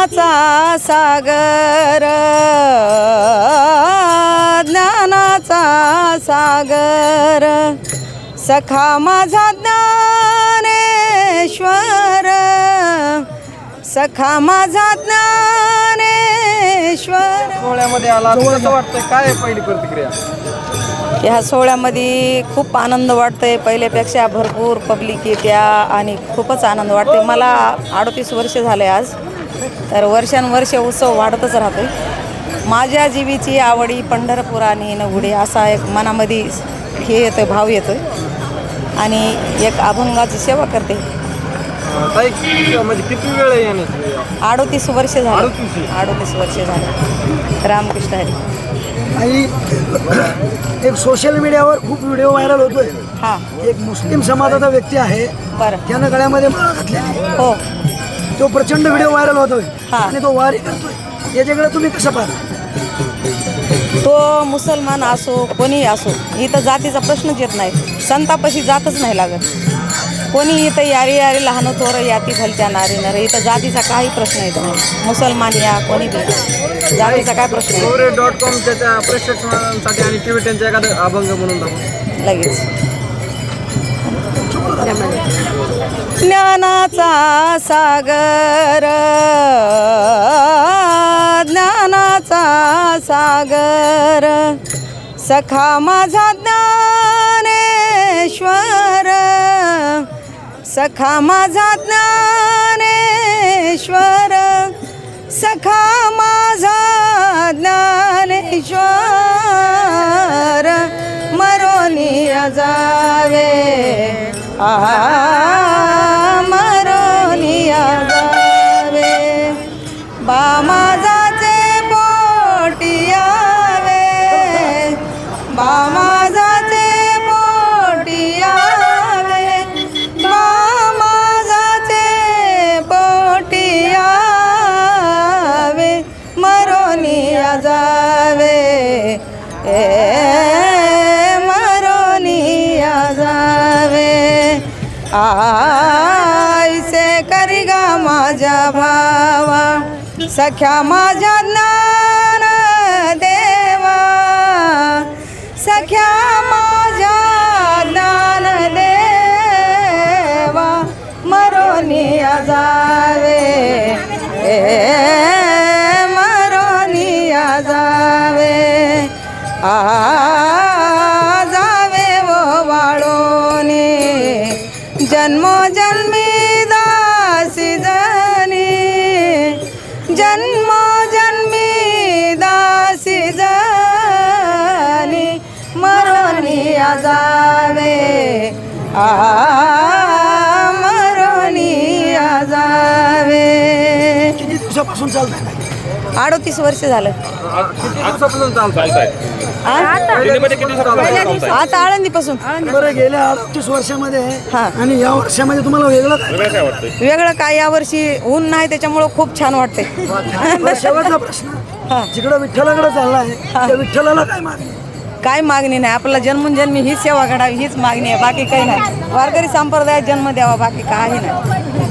ज्ञानाचा सागर ज्ञानाचा सागर. सखा माझा ज्ञानेश्वर सखा माझा ज्ञानेश्वर. सोहळ्यामध्ये आला कसं वाटतंय? काय आहे पहिली प्रतिक्रिया? ह्या सोहळ्यामध्ये खूप आनंद वाटतंय. पहिल्यापेक्षा भरपूर पब्लिक येत्या आणि खूपच आनंद वाटते मला अडतीस वर्ष झाले आज. तर वर्षानुवर्ष उत्सव वाढतच राहतोय. माझ्या जीवीची आवडी पंढरपूर आणि नवुडे असा एक मनामध्ये हे येतोय भाव येतोय. आणि एक अभंगाची सेवा करते. किती- म्हणजे किती वेळ अडतीस वर्ष झाले. अडतीस? वर्ष. झाले. रामकृष्ण हरी. आणि एक सोशल मीडियावर खूप व्हिडिओ व्हायरल होतोय. हां. एक मुस्लिम समाजाचा व्यक्ती आहे. बरं. त्यानं गळ्यामध्ये घातलेली. हो. तो प्रचंड व्हिडिओ व्हायरल होतोय. हा. आणि तो वारी करतोय. याच्याकडे तुम्ही कसं पाहता? तो मुसलमान असो कोणीही असो इथं जातीचा प्रश्नच येत नाही. संतापाशी जातच नाही लागत. कोणी इथं यारी यारी लहान थोरं याती भलत्या नारी नर इथं जातीचा काही प्रश्न येत नाही. मुसलमान या कोणी बी जातीचा काय प्रश्न डॉट कॉम त्याच्या प्रेक्षकांसाठी आणि टी व्ही टेनचा एखादा अभंग म्हणून दाखवा. लगेच. ज्ञानाचा सागर. ज्ञानाचा सागर. सखा माझा ज्ञानेश्वर. सखा माझा ज्ञानेश्वर. सखा माझा ज्ञानेश्वर. मरोनी जावे. आ मरोनिया जावे बा माझाचे पोटी यावे बा माझाचे पोटी यावे बा माझाचे पोटी यावे मरोनिया जावे ए मरोनिया जावे आईसे करी गा माझ्या भावा सख्या माझ्या ज्ञान देवा. सख्या माझ्या ज्ञान देवा मरोनिया जावे ए मरोनिया जावे आ जावे वो वाळोनी. जन्मो जन्मी जावे मरोनिया जावे किती दिवसापासून अडतीस वर्ष झालं. आता. आळंदीपासून. बरं गेल्या अडतीस वर्षामध्ये हा. आणि या वर्षामध्ये तुम्हाला वेगळं काय? वेगळं काय यावर्षी ऊन नाही त्याच्यामुळं खूप छान वाटते बरं, शेवटचा प्रश्न. हा. जिकडं विठ्ठलाकडे चाललाय त्या विठ्ठलाला काय मागणी? काय मागणी नाही. आपल्याला जन्मोजन्मी ही सेवा घडावी हीच मागणी आहे. बाकी काही नाही. वारकरी संप्रदायात जन्म द्यावा बाकी काही नाही.